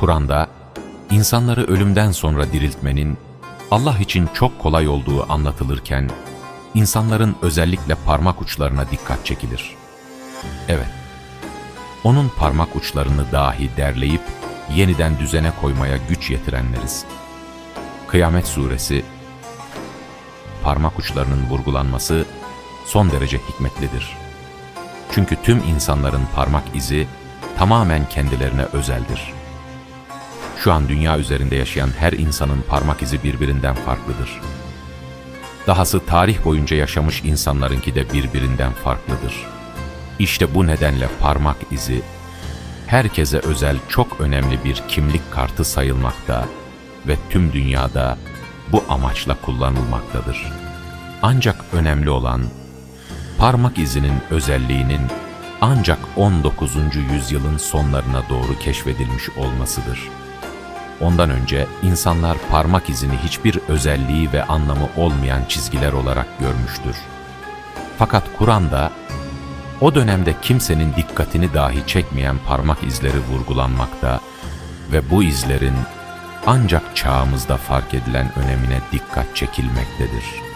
Kur'an'da insanları ölümden sonra diriltmenin Allah için çok kolay olduğu anlatılırken, insanların özellikle parmak uçlarına dikkat çekilir. Evet, onun parmak uçlarını dahi derleyip yeniden düzene koymaya güç yetirenleriz. Kıyamet Suresi Parmak uçlarının vurgulanması son derece hikmetlidir. Çünkü tüm insanların parmak izi tamamen kendilerine özeldir. Şu an dünya üzerinde yaşayan her insanın parmak izi birbirinden farklıdır. Dahası tarih boyunca yaşamış insanlarınki de birbirinden farklıdır. İşte bu nedenle parmak izi herkese özel çok önemli bir kimlik kartı sayılmakta ve tüm dünyada bu amaçla kullanılmaktadır. Ancak önemli olan parmak izinin özelliğinin ancak 19. yüzyılın sonlarına doğru keşfedilmiş olmasıdır. Ondan önce insanlar parmak izini hiçbir özelliği ve anlamı olmayan çizgiler olarak görmüştür. Fakat Kur'an'da o dönemde kimsenin dikkatini dahi çekmeyen parmak izleri vurgulanmakta ve bu izlerin ancak çağımızda fark edilen önemine dikkat çekilmektedir.